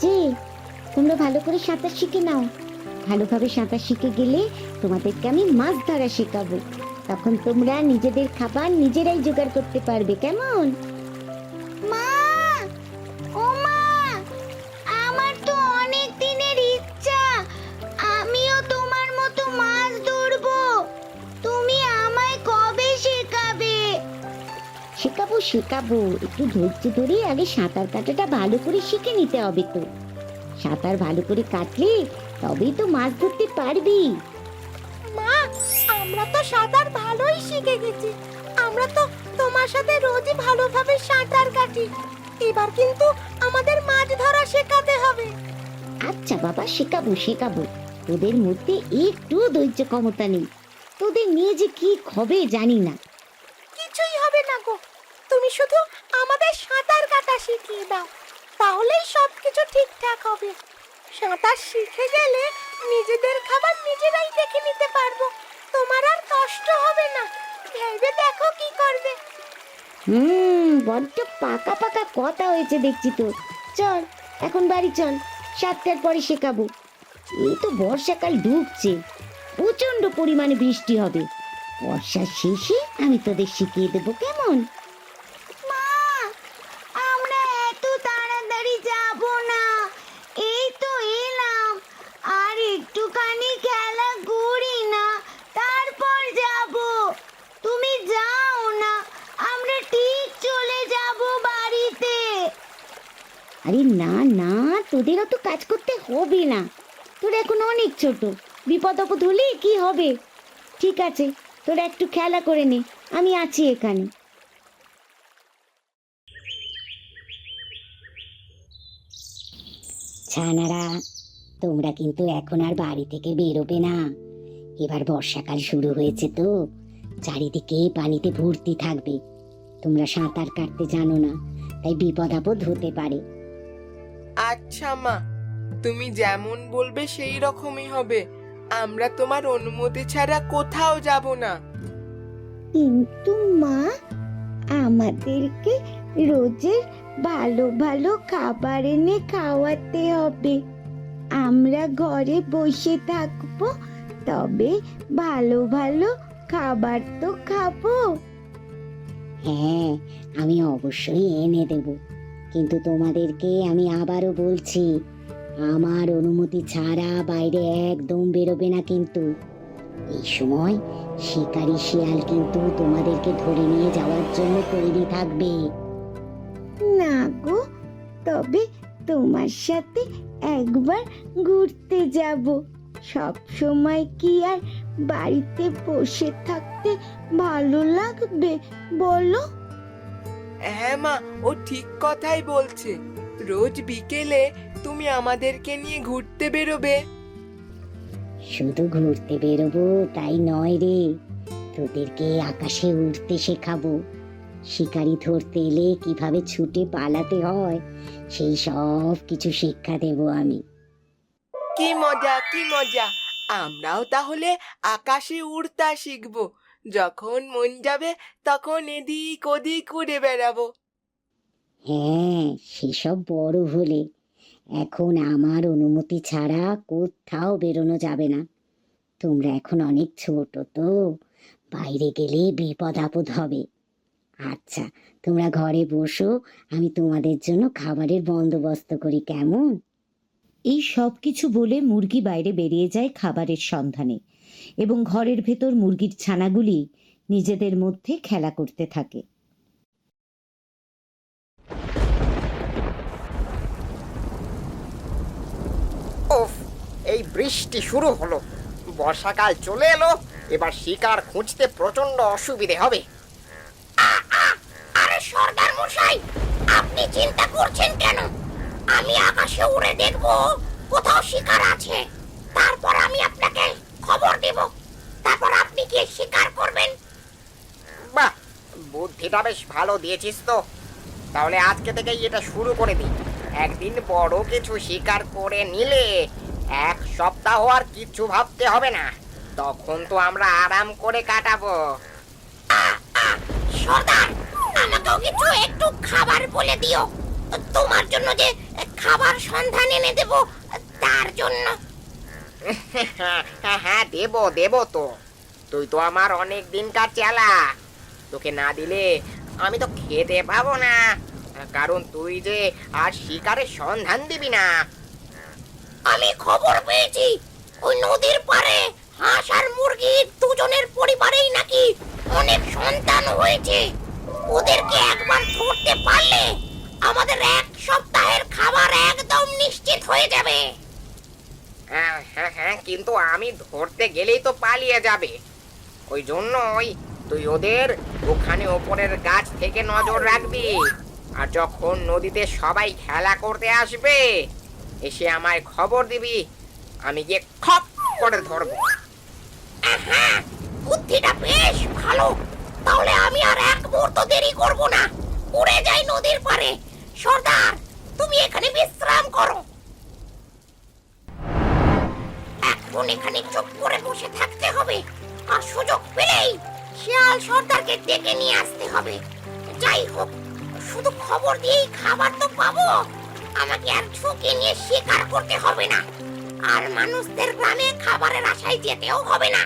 যে, তোমরা ভালো করে সাঁতার শিখে নাও। ভালোভাবে সাঁতার শিখে গেলে তোমাদেরকে আমি মাছ ধরা শেখাবো। তখন তোমরা নিজেদের খাবার নিজেরাই জোগাড় করতে পারবে, কেমন? শেখাবো। শেখাবো একটু ধৈর্য ধরে আগে সাঁতার কাটাটা ভালো করে শিখে নিতে হবে তো। সাঁতার ভালো করে কাটলে তবেই তো মাছ ধরতে পারবি। মা আমরা তো সাঁতার ভালোই শিখে গেছি। আমরা তো তোমার সাথে রোজই ভালোভাবে সাঁতার কাটি। এবার কিন্তু আমাদের মাছ ধরা শেখাতে হবে। আচ্ছা বাবা শেখাবো শেখাবো। তোদের মধ্যে একটু ধৈর্য ক্ষমতা নেই। তোদের নিয়ে যে কি হবে জানি না। কিছুই হবে না গো। তুমি শুধু আমাদের সাঁতার কাটা শিখিয়ে দাও। তাহলেই সব কিছু ঠিকঠাক হবে। সাঁতার শিখে গেলে নিজেদের খাবার নিজেরাই দেখে নিতে পারব। তোমার আর কষ্ট হবে না। ভেবে দেখো কি করবে। হুম, বড্ড পাকা পাকা কথা হয়েছে দেখছি তো। চল, এখন বাড়ি চল। সাতটার পরে শেখাবো। এই তো বর্ষাকাল ঢুকছে প্রচণ্ড পরিমাণে বৃষ্টি হবে। বর্ষার শেষে আমি তোদের শিখিয়ে দেবো কেমন মা আমরা এত তাড়াতাড়ি যাব না এই তো এলাম আর একটুখানি খেলা করি না তারপর যাব তুমি যাও না আমরা ঠিক চলে যাব বাড়িতে আরে না না তোদের অত কাজ করতে হবে না তোর এখন অনেক ছোট। বিপদ আপদ হলে কি হবে? ঠিক আছে, তোরা একটু খেলা করে নে, আমি আছি এখানে। ছানারা, তোমরা কিন্তু এখন আর বাড়ি থেকে বেরোবে না। এবার বর্ষাকাল শুরু হয়েছে তো, চারিদিকে পানিতে ভর্তি থাকবে। তোমরা সাঁতার কাটতে জানো না, তাই বিপদ আপদ হতে পারে। আচ্ছা মা। তুমি যেমন বলবে সেই রকমই হবে। আমরা তোমার অনুমতি ছাড়া কোথাও যাব না। কিন্তু মা আমাদেরকে রোজের ভালো ভালো খাবার এনে খাওয়াতে হবে। আমরা ঘরে বসে থাকব তবে ভালো ভালো খাবার তো খাব। হ্যাঁ আমি অবশ্যই এনে দেব। কিন্তু তোমাদেরকে আমি আবারও বলছি আমার অনুমতি ছাড়া বাইরে একদম বেরোবে না কিন্তু। এই সময় শিকারি শিয়াল কিন্তু তোমাদেরকে ধরে নিয়ে যাওয়ার জন্য তৈরি থাকবে। না গো তবে তোমার সাথে একবার ঘুরতে যাব। সব সময় কি আর বাড়িতে বসে থাকতে ভালো লাগবে বলো? হ্যাঁ মা ও ঠিক কথাই বলছে। রোজ বিকেলে তুমি আমাদেরকে নিয়ে ঘুরতে বেরোবে। শুধু ঘুরতে বেরোবো তাই নয় রে। তোদেরকে আকাশে উড়তে শেখাবো। শিকারি ধরতে এলে কীভাবে ছুটে পালাতে হয় সেই সব কিছু শিক্ষা দেব আমি। কি মজা কি মজা। আমরাও তাহলে আকাশে উড়তা শিখব। যখন মন যাবে তখন এদিক ওদিক উড়ে বেড়াবো। হ্যাঁ সেসব বড় হলে এখন আমার অনুমতি ছাড়া কোথাও বেরোনো যাবে না। তোমরা এখন অনেক ছোট তো, বাইরে গেলে বিপদ আপদ হবে। আচ্ছা তোমরা ঘরে বসো, আমি তোমাদের জন্য খাবারের বন্দোবস্ত করি, কেমন? এই সব কিছু বলে মুরগি বাইরে বেরিয়ে যায় খাবারের সন্ধানে এবং ঘরের ভেতর মুরগির ছানাগুলি নিজেদের মধ্যে খেলা করতে থাকে ওফ এই বৃষ্টি শুরু হলো। বর্ষাকাল চলে এলো এবার শিকার খুঁজতে প্রচণ্ড অসুবিধে হবে। আরে সর্দার মশাই আপনি চিন্তা করছেন কেন? আমি আকাশে উড়ে দেখব কোথাও শিকার আছে। তারপর আমি আপনাকে খবর দেব। তারপর আপনি গিয়ে শিকার করবেন। বাহ বুদ্ধিটা বেশ ভালো দিয়েছিস তো। তাহলে আজকে থেকেই এটা শুরু করে দিই। একদিন বড় কিছু শিকার করে নিলে এক সপ্তাহ আর কিছু ভাবতে হবে না। তখন তো আমরা আরাম করে কাটাবো। সর্দার আমাকেও কিছু একটু খাবার বলে দিও। তোমার জন্য যে খাবার সন্ধান এনে দেব তার জন্য। হ্যাঁ হ্যাঁ দেবো দেবো তো। তুই তো আমার অনেক দিনকার চেলা। তোকে না দিলে আমি তো খেতে পাবো না। কারণ তুই যে আর শিকারের সন্ধান দিবি না। আমি খবর পেয়েছি, ওই নদীর পাড়ে হাঁস আর মুরগির দুজনের পরিবারেই নাকি অনেক সন্তান হয়েছে। ওদেরকে একবার ধরতে পারলে আমাদের এক সপ্তাহের খাবার একদম নিশ্চিত হয়ে যাবে। হ্যাঁ হ্যাঁ হ্যাঁ কিন্তু আমি ধরতে গেলেই তো পালিয়ে যাবে। ওই জন্যই তুই ওদের ওখানে ওপরের গাছ থেকে নজর রাখবি। আর যখন নদীতে সবাই খেলা করতে আসবে এসে আমায় খবর দিবি, আমি গিয়ে খপ করে ধরবো। বুদ্ধিটা বেশ ভালো। তাহলে আমি আর এক মুহূর্ত দেরি করব না। উড়ে যাই নদীর পাড়ে। সর্দার, তুমি এখানে বিশ্রাম করো। এখন এখানে চুপ করে বসে থাকতে হবে। আর সুযোগ পেলেই শিয়াল সর্দারকে ডেকে নিয়ে আসতে হবে। যাই হোক, শুধু খবর দিয়েই খাবার তো পাবো। আমাকে আর ঝুঁকি নিয়ে শিকার করতে হবে না। আর মানুষদের গ্রামে খাবারের আশায় যেতেও হবে না।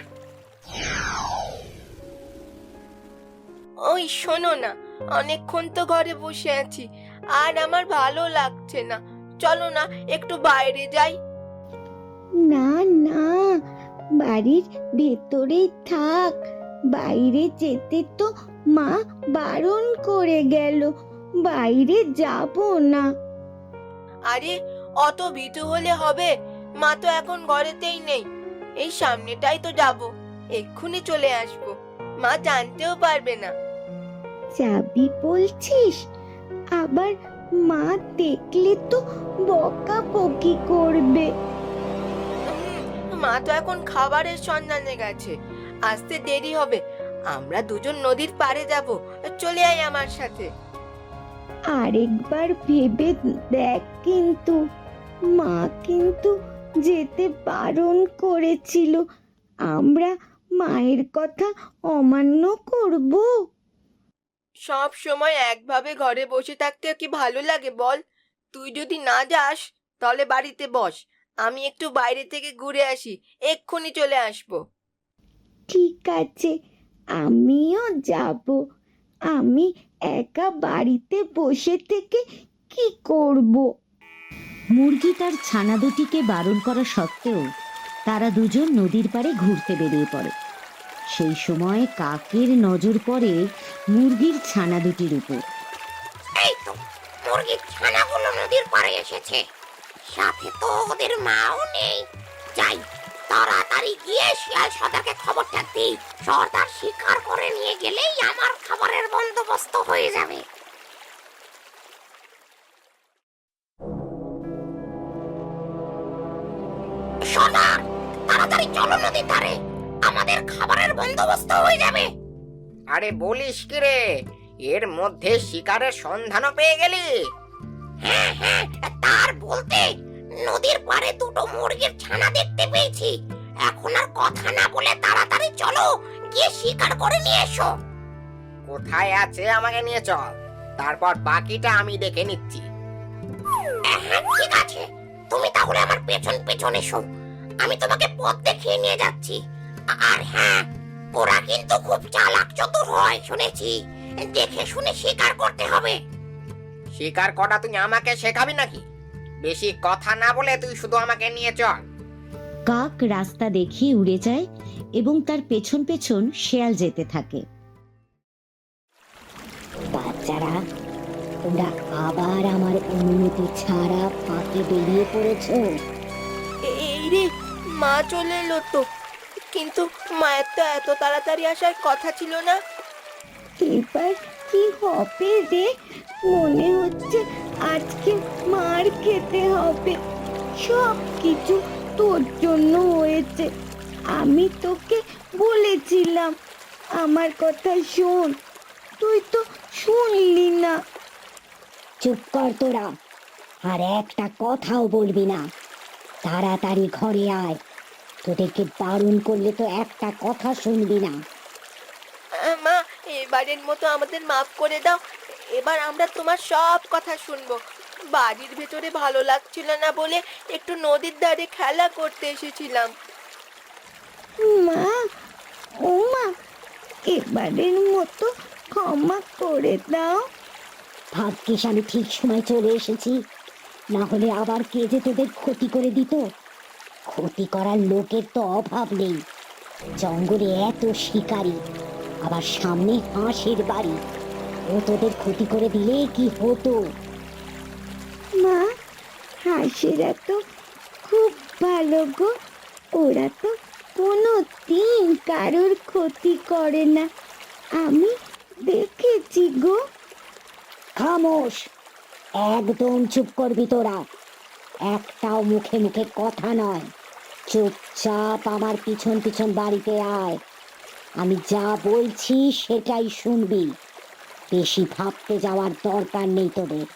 ওই শোনো না অনেকক্ষণ তো ঘরে বসে আছি আর আমার ভালো লাগছে না। চলো না একটু বাইরে যাই। না না বাড়ির ভেতরেই থাক। বাইরে যেতে তো মা বারণ করে গেল বাইরে যাব না। আরে অত ভীতু হলে হবে? মা তো এখন ঘরেতেই নেই। এই সামনেটাই তো যাব। এক্ষুনি চলে আসব। মা জানতেও পারবে না। যাবি বলছিস? আবার মা দেখলে তো বকা বকি করবে। মা তো এখন খাবারের সন্ধানে গেছে। আসতে দেরি হবে। আমরা দুজন নদীর পাড়ে যাব। চলে আয় আমার সাথে। আরেকবার ভেবে দেখ কিন্তু মা কিন্তু যেতে বারণ করেছিল। আমরা মায়ের কথা অমান্য করব। সব সময় একভাবে ঘরে বসে থাকতে কি ভালো লাগে বল? তুই যদি না যাস তাহলে বাড়িতে বস। আমি একটু বাইরে থেকে ঘুরে আসি এক্ষুনি চলে আসব। ঠিক আছে আমিও যাব। আমি একা বাড়িতে বসে থেকে কি করব? মুরগি তার ছানা দুটিকে বারণ করা সত্ত্বেও তারা দুজন নদীর পাড়ে ঘুরতে বেরিয়ে পড়ে। সেই সময় কাকের নজর পড়ে মুরগির ছানা দুটির উপর। এই তো মুরগির ছানাগুলো নদীর পাড়ে এসেছে। সাথে তো ওদের মাও নেই। যাই তাড়াতাড়ি গিয়ে শিয়াল সর্দারকে খবরটা দিই। সর্দার শিকার করে নিয়ে গেলেই আমার খাবারের বন্দোবস্ত হয়ে যাবে। সর্দার তাড়াতাড়ি চলো নদীর ধারে। আমাদের খাবারের বন্দোবস্ত হয়ে যাবে। আরে বলিস কি রে? এর মধ্যে শিকারের সন্ধানও পেয়ে গেলি? হ্যাঁ হ্যাঁ তার বলতে নদীর পাড়ে দুটো মুরগির ছানা দেখতে পেয়েছি। এখন আর কথা না বলে তাড়াতাড়ি চলো গিয়ে শিকার করে নিয়ে এসো। কোথায় আছে আমাকে নিয়ে চল তারপর বাকিটা আমি দেখে নিচ্ছি। হ্যাঁ ঠিক আছে। তুমি তাহলে আমার পেছন পেছন এসো। আমি তোমাকে পথ দেখিয়ে নিয়ে যাচ্ছি। আর হ্যাঁ ওরা কিন্তু খুব চালাক চতুর হয় শুনেছি। দেখে শুনে শিকার করতে হবে। শিকার করা তুই আমাকে শেখাবি নাকি? বেশি কথা না বলে তুই শুধু আমাকে নিয়ে চল। কাক রাস্তা দেখিয়ে উড়ে যায় এবং তার পেছন পেছন শেয়াল যেতে থাকে। বাচ্চারা তোমরা আবার আমার অনুমতি ছাড়া ফাঁকে বেরিয়ে পড়েছো? এই রে মা চলে এলো তো। কিন্তু মায়ের তো এত তাড়াতাড়ি আসার কথা ছিল না। এবার কি হবে রে? মনে হচ্ছে আজকে মার খেতে হবে। সব কিছু তোর জন্য হয়েছে। আমি তোকে বলেছিলাম আমার কথা শোন। তুই তো শুনলি না। চুপ কর তোরা। আর একটা কথাও বলবি না। তাড়াতাড়ি ঘরে আয়। তোদেরকে বারণ করলে তো একটা কথা শুনবি না। এবারের মতো আমাদের মাফ করে দাও। এবার আমরা তোমার সব কথা শুনব। বাড়ির ভেতরে ভালো লাগছিল না বলে একটু নদীর ধারে খেলা করতে এসেছিলাম। মা ও মা এবারের মতো ক্ষমা করে দাও। ভাগ্যিস আমি ঠিক সময় চলে এসেছি। না হলে আবার কে যে তোদের ক্ষতি করে দিত? ক্ষতি করার লোকের তো অভাব নেই। জঙ্গলে এত শিকারী। আবার সামনে হাঁসের বাড়ি। ও তোদের ক্ষতি করে দিলে কি হতো? মা হাঁসেরা তো খুব ভালো গো। ওরা তো কোনো দিন কারোর ক্ষতি করে না। আমি দেখেছি গো। খামোশ। একদম চুপ করবি তোরা। একটাও মুখে মুখে কথা নয়। চুপচাপ আমার পিছন পিছন বাড়িতে আয়। আমি যা বলছি সেটাই শুনবি। বেশি ভাবতে যাওয়ার দরকার নেই তোদের।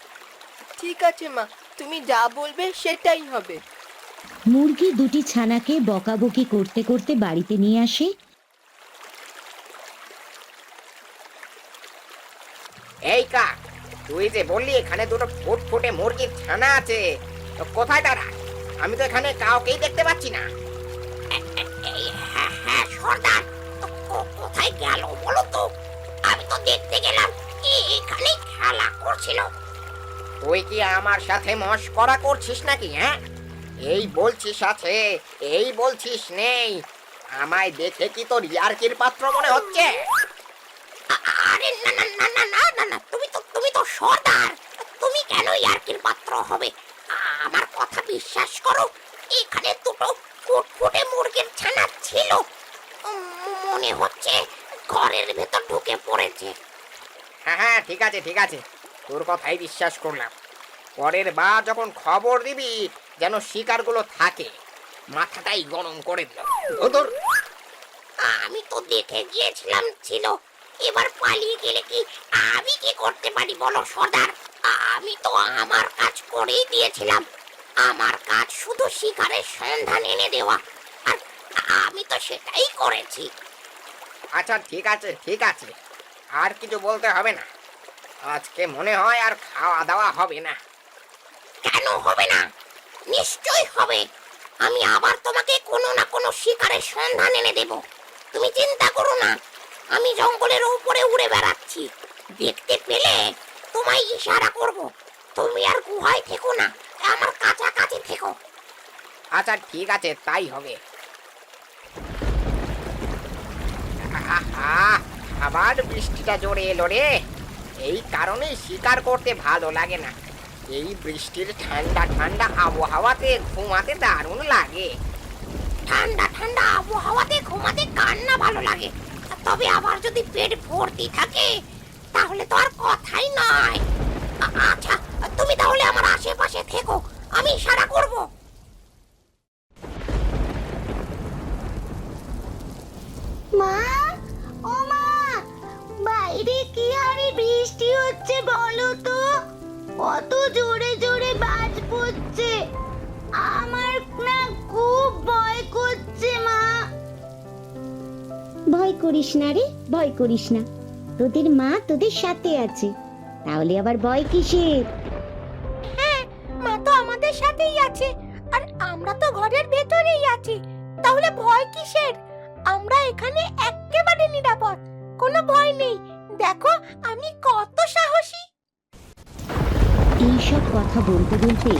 ঠিক আছে মা তুমি যা বলবে সেটাই হবে। মুরগি দুটি ছানাকে বকাবকি করতে করতে বাড়িতে নিয়ে আসে। এই কাক তুই যে বললি এখানে দুটো ফুট ফুটে মুরগির ছানা আছে তো কোথায় তারা? আমি তো এখানে কাউকেই দেখতে পাচ্ছি না। এই হ্যাঁ হ্যাঁ সর্দার! কো- কোথায় গেল আমি তো দেখতে গেলাম এখানে খেলা করছিল। তুই কি আমার সাথে মস্করা করছিস নাকি হ্যাঁ? এই বলছিস আছে, এই বলছিস নেই। আমায় দেখে কি তোর পাত্র মনে হচ্ছে? আরে না না না না না না, তুমি তো তুমি তো সর্দার। তুমি কেন ইয়ার্কির পাত্র হবে? আমার কথা বিশ্বাস করো, এখানে দুটো ফুটফুটে মুরগির ছানা ছিল। মনে হচ্ছে ঘরের ভেতর ঢুকে পড়েছে। হ্যাঁ হ্যাঁ ঠিক আছে ঠিক আছে। তোর কথাই বিশ্বাস করলাম। পরের বার যখন খবর দিবি যেন শিকারগুলো থাকে মাথাটাই গরম করে দিল। আমি তো দেখে গিয়েছিলাম ছিল এবার পালিয়ে গেলে কি আমি কি করতে পারি বলো সর্দার? আমি তো আমার কাজ করেই দিয়েছিলাম। আমার কাজ শুধু শিকারের সন্ধান এনে দেওয়া। আর আমি তো সেটাই করেছি। আচ্ছা ঠিক আছে ঠিক আছে। আর কিছু বলতে হবে না। আজকে মনে হয় আর খাওয়া দাওয়া হবে না। কেন হবে না? নিশ্চয়ই হবে। আমি আবার তোমাকে কোনো না কোনো শিকারের সন্ধান এনে দেব। তুমি চিন্তা করো না। আমি জঙ্গলের উপরে উড়ে বেড়াচ্ছি। দেখতে পেলে তোমায় ইশারা করব। তুমি আর গুহায় থেকো না আমার কাছাকাছি থেকো। আচ্ছা ঠিক আছে তাই হবে। আবার বৃষ্টিটা জোরে এলো রে। এই কারণে শিকার করতে ভালো লাগে না। এই বৃষ্টির ঠান্ডা ঠান্ডা আবহাওয়াতে ঘুমাতে দারুণ লাগে। ঠান্ডা ঠান্ডা আবহাওয়াতে ঘুমাতে কার না ভালো লাগে। তবে আবার যদি পেট ভর্তি থাকে, তাহলে তো আর কথাই আ- আচ্ছা তুমি তাহলে আমার আশেপাশে থেকো, আমি ইশারা করব। মা হচ্ছে বলো তো? কত জোরে জোরে বাজ পড়ছে। আমার না খুব ভয় করছে মা। ভয় করিস না রে ভয় করিস না। তোদের মা তোদের সাথে আছে। তাহলে আবার ভয় কিসের? হ্যাঁ মা তো আমাদের সাথেই আছে। আর আমরা তো ঘরের ভেতরেই আছি। তাহলে ভয় কিসের? আমরা এখানে একেবারে নিরাপদ। কোনো ভয় নেই। দেখো আমি কত সাহসী। এইসব কথা বলতে বলতে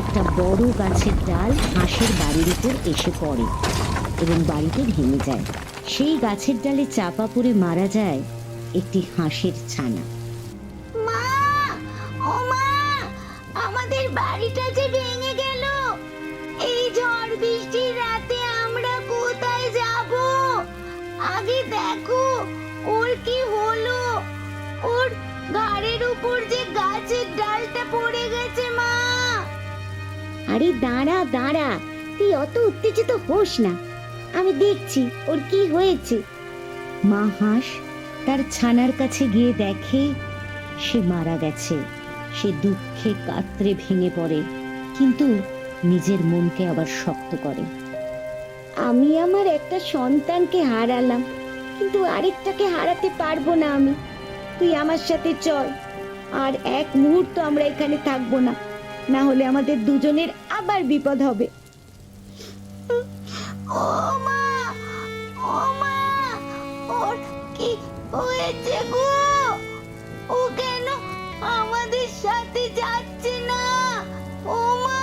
একটা বড় গাছের ডাল হাঁসের বাড়ির উপর এসে পড়ে এবং বাড়িতে ভেঙে যায়। সেই গাছের ডালে চাপা পড়ে মারা যায় একটি হাঁসের ছানা। মা ও মা আমাদের বাড়িটা আরে দাঁড়া দাঁড়া। তুই অত উত্তেজিত হোস না। আমি দেখছি ওর কি হয়েছে। মা হাঁস তার ছানার কাছে গিয়ে দেখে, সে মারা গেছে। সে দুঃখে কাতরে ভেঙে পড়ে, কিন্তু নিজের মনকে আবার শক্ত করে। আমি আমার একটা সন্তানকে হারালাম, কিন্তু আরেকটাকে হারাতে পারব না আমি। তুই আমার সাথে চল। আর এক মুহূর্ত আমরা এখানে থাকব না। না হলে আমাদের দুজনের আবার বিপদ হবে। ও মা ও মা ওর কি হয়েছে গো? ও কেন আমাদের সাথে যাচ্ছে না? ও মা।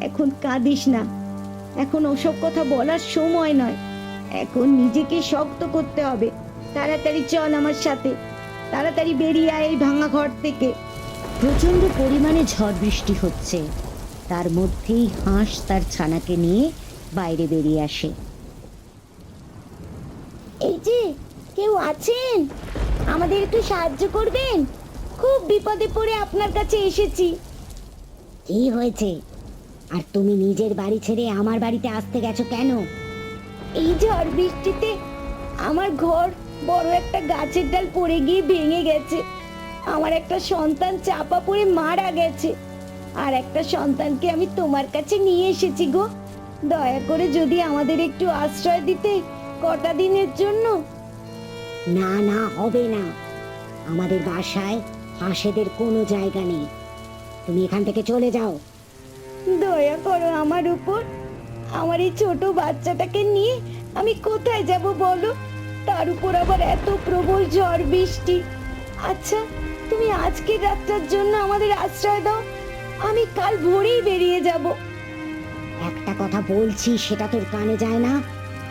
এখন কাঁদিস না। এখন ওসব কথা বলার সময় নয়। এখন নিজেকে শক্ত করতে হবে। তাড়াতাড়ি চল আমার সাথে। তাড়াতাড়ি বেরিয়ে আয় এই ভাঙা ঘর থেকে। প্রচণ্ড পরিমাণে ঝড় বৃষ্টি হচ্ছে। তার মধ্যেই হাঁস তার ছানাকে নিয়ে বাইরে বেরিয়ে আসে। এই যে কেউ আছেন? আমাদের একটু সাহায্য করবেন? খুব বিপদে পড়ে আপনার কাছে এসেছি। কি হয়েছে? আর তুমি নিজের বাড়ি ছেড়ে আমার বাড়িতে আসতে গেছো কেন? এই ঝড় বৃষ্টিতে আমার ঘর বড় একটা গাছের ডাল পড়ে গিয়ে ভেঙে গেছে। আমার একটা সন্তান চাপা পড়ে মারা গেছে। আর একটা সন্তানকে আমি তোমার কাছে নিয়ে এসেছি গো। দয়া করে যদি আমাদের একটু আশ্রয় দিতে কটা দিনের জন্য। না না হবে না। আমাদের বাসায় হাঁসেদের কোনো জায়গা নেই। তুমি এখান থেকে চলে যাও। দয়া করো আমার উপর। আমার এই ছোট বাচ্চাটাকে নিয়ে আমি কোথায় যাব বলো? তার উপর আবার এত প্রবল ঝড় বৃষ্টি। আচ্ছা তুমি আজকের রাতটার জন্য আমাদের আশ্রয় দাও। আমি কাল ভোরেই বেরিয়ে যাব। একটা কথা বলছি সেটা তোর কানে যায় না?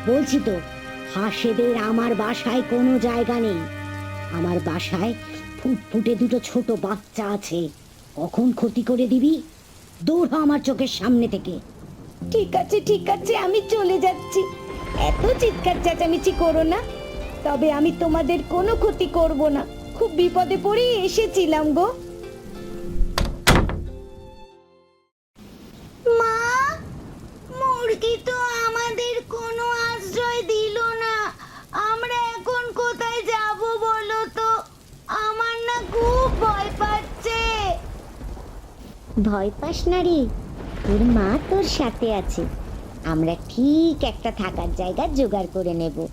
বলছি তো হাঁসেদের আমার বাসায় কোনো জায়গা নেই। আমার বাসায় ফুটফুটে দুটো ছোট বাচ্চা আছে। কখন ক্ষতি করে দিবি? হ আমার চোখের সামনে থেকে। ঠিক আছে ঠিক আছে আমি চলে যাচ্ছি। এত চিৎকার চেঁচামেচি করো না। তবে আমি তোমাদের কোনো ক্ষতি করব না। খুব বিপদে পড়েই এসেছিলাম গো। ভয় পাস না রে। তোর মা তোর সাথে আছে। আমরা ঠিক একটা থাকার জায়গা জোগাড় করে নেব।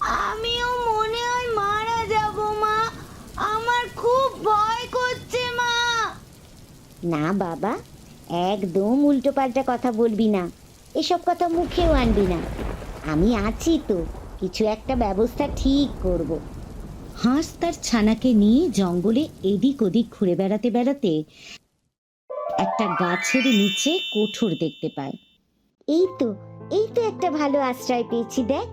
আমিও মনে হয় মারা যাব মা। আমার খুব ভয় করছে মা। না বাবা একদম উল্টো পাল্টা কথা বলবি না। এসব কথা মুখেও আনবি না। আমি আছি তো কিছু একটা ব্যবস্থা ঠিক করব। হাঁস তার ছানাকে নিয়ে জঙ্গলে এদিক ওদিক ঘুরে বেড়াতে বেড়াতে একটা গাছের নিচে কোঠর দেখতে পায়। এই তো এই তো একটা ভালো আশ্রয় পেয়েছি দেখ।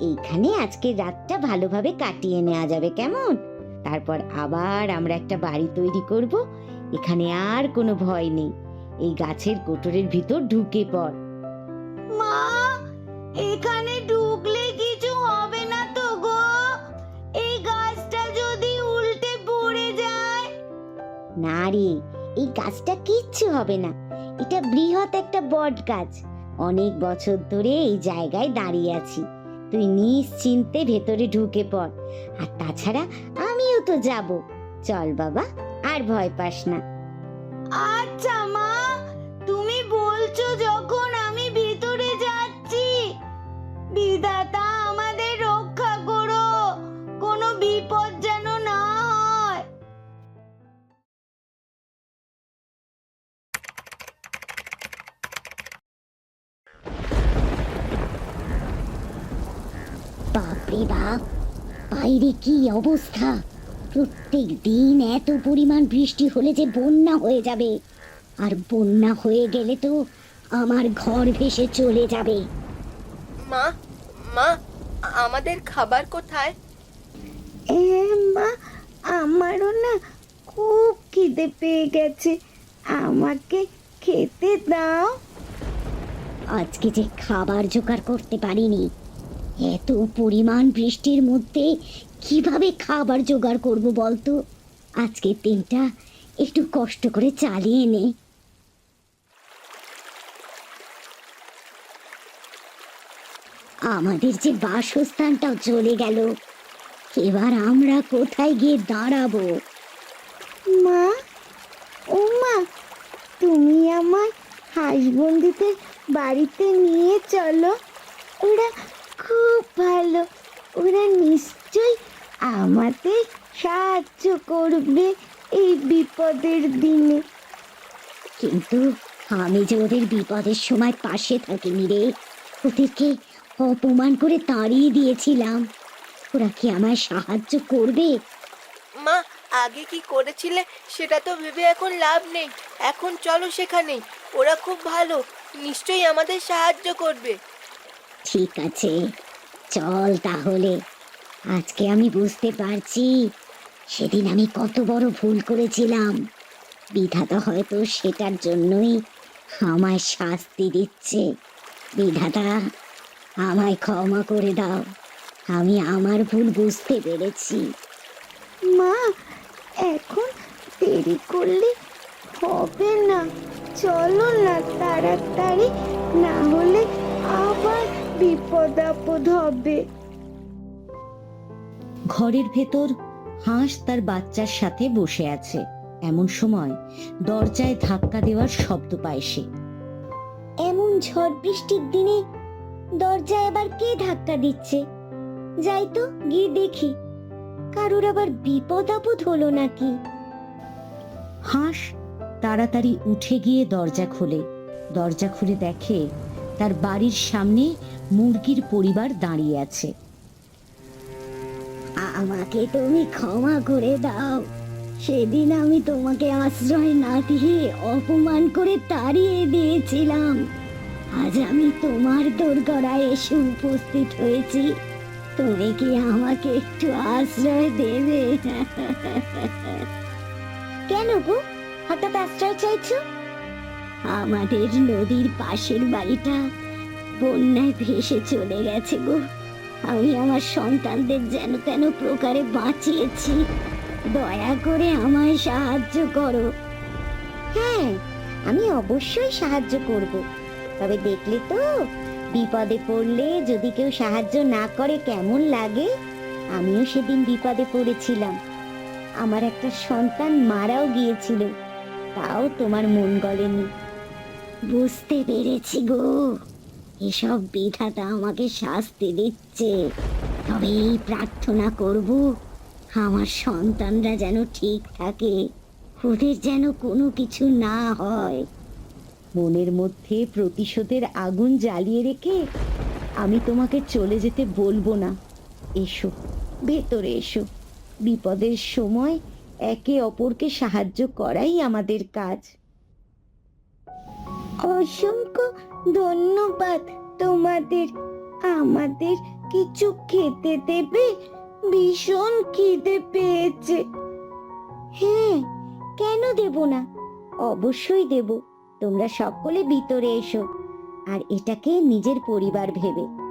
এইখানে আজকে রাতটা ভালোভাবে কাটিয়ে নেওয়া যাবে কেমন? তারপর আবার আমরা একটা বাড়ি তৈরি করব এখানে আর কোনো ভয় নেই। এই গাছের কোটরের ভিতর ঢুকে পড়। মা এখানে ঢুকলে কিছু হবে না তো গো। এই গাছটা যদি উল্টে পড়ে যায়। না রে এই গাছটা কিচ্ছু হবে না। এটা বৃহৎ একটা বট গাছ। অনেক বছর ধরে এই জায়গায় দাঁড়িয়ে আছি। তুই নিশ্চিন্তে ভেতরে ঢুকে পড়। আর তাছাড়া আমিও তো যাব। চল বাবা, আর ভয় পাস না। আচ্ছা মা, তুমি বলছো যখন আমি ভেতরে যাচ্ছি। বিধাতা বাইরে কি অবস্থা? প্রত্যেক দিন এত পরিমাণ বৃষ্টি হলে যে বন্যা হয়ে যাবে। আর বন্যা হয়ে গেলে তো আমার ঘর ভেসে চলে যাবে। মা মা আমাদের খাবার কোথায়? মা আমারও না খুব খিদে পেয়ে গেছে। আমাকে খেতে দাও। আজকে যে খাবার জোগাড় করতে পারিনি এত পরিমাণ বৃষ্টির মধ্যে কীভাবে খাবার জোগাড় করব বলতো? আজকের দিনটা একটু কষ্ট করে চালিয়ে নে। আমাদের যে বাসস্থানটাও চলে গেল। এবার আমরা কোথায় গিয়ে দাঁড়াবো? মা, ও মা, তুমি আমার হাঁস বন্ধুদের বাড়িতে নিয়ে চলো। ওরা খুব ভালো। ওরা নিশ্চয়ই আমাদের সাহায্য করবে এই বিপদের দিনে। কিন্তু আমি যে ওদের বিপদের সময় পাশে থাকিনি রে ওদেরকে অপমান করে তাড়িয়ে দিয়েছিলাম। ওরা কি আমায় সাহায্য করবে? মা আগে কি করেছিলে সেটা তো ভেবে এখন লাভ নেই। এখন চলো সেখানে ওরা খুব ভালো নিশ্চয়ই আমাদের সাহায্য করবে। ঠিক আছে। চল তাহলে। আজকে আমি বুঝতে পারছি, সেদিন আমি কত বড় ভুল করেছিলাম। বিধাতা হয়তো সেটার জন্যই আমায় শাস্তি দিচ্ছে। বিধাতা, আমায় ক্ষমা করে দাও। আমি আমার ভুল বুঝতে পেরেছি। মা, এখন দেরি করলে হবে না। চলো না তাড়াতাড়ি, না হলে আবার বিপদ আপদ হবে। ঘরের ভেতর হাঁস তার বাচ্চার সাথে বসে আছে। এমন সময় দরজায় ধাক্কা দেওয়ার শব্দ পায় সে। এমন ঝড় বৃষ্টির দিনে দরজায় আবার কে ধাক্কা দিচ্ছে? যাই তো গিয়ে দেখি। কারোর আবার বিপদ আপদ হলো নাকি? হাঁস তাড়াতাড়ি উঠে গিয়ে দরজা খোলে। দরজা খুলে দেখে তার বাড়ির সামনে মুরগির পরিবার দাঁড়িয়ে আছে। আমাকে তুমি ক্ষমা করে দাও। সেদিন আমি তোমাকে আশ্রয় না দিয়ে অপমান করে তাড়িয়ে দিয়েছিলাম। আজ আমি তোমার দোরগড়ায় এসে উপস্থিত হয়েছি। তুমি কি আমাকে একটু আশ্রয় দেবে? কেন গো? হঠাৎ আশ্রয় চাইছো? আমাদের নদীর পাশের বাড়িটা বন্যায় ভেসে চলে গেছে গো। আমি আমার সন্তানদের যেন তেন প্রকারে বাঁচিয়েছি। দয়া করে আমায় সাহায্য করো। হ্যাঁ আমি অবশ্যই সাহায্য করব। তবে দেখলে তো, বিপদে পড়লে যদি কেউ সাহায্য না করে কেমন লাগে? আমিও সেদিন বিপদে পড়েছিলাম। আমার একটা সন্তান মারাও গিয়েছিল। তাও তোমার মন গলেনি। বুঝতে পেরেছি গো। এসব বিধাতা আমাকে শাস্তি দিচ্ছে। তবে এই প্রার্থনা করব, আমার সন্তানরা যেন ঠিক থাকে, ওদের যেন কোনো কিছু না হয়। মনের মধ্যে প্রতিশোধের আগুন জ্বালিয়ে রেখে আমি তোমাকে চলে যেতে বলব না। এসো, ভেতরে এসো। বিপদের সময় একে অপরকে সাহায্য করাই আমাদের কাজ। অসংখ্য ধন্যবাদ। তোমাদের, আমাদের কিছু খেতে দেবে? ভীষণ খিদে পেয়েছে। হ্যাঁ কেন দেব না? অবশ্যই দেব। তোমরা সকলে ভিতরে এসো। আর এটাকে নিজের পরিবার ভেবে।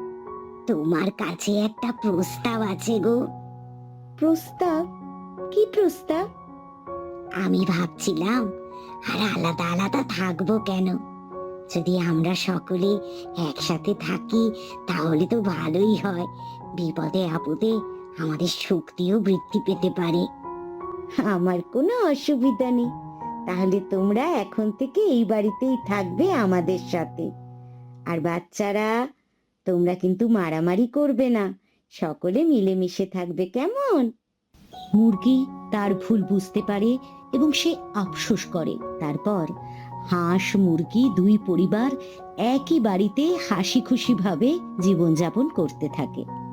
তোমার কাছে একটা প্রস্তাব আছে গো। প্রস্তাব? কি প্রস্তাব? আমি ভাবছিলাম, আর আলাদা আলাদা থাকব কেন? যদি আমরা সকলে একসাথে থাকি তাহলে তো ভালোই হয়। বিপদে আপদে আমাদের শক্তিও বৃদ্ধি পেতে পারে। আমার কোনো অসুবিধা নেই। তাহলে তোমরা এখন থেকে এই বাড়িতেই থাকবে আমাদের সাথে। আর বাচ্চারা তোমরা কিন্তু মারামারি করবে না। সকলে মিলেমিশে থাকবে কেমন? মুরগি তার ভুল বুঝতে পারে এবং সে আফসোস করে। তারপর হাঁস মুরগি দুই পরিবার একই বাড়িতে হাসি খুশি ভাবে জীবনযাপন করতে থাকে।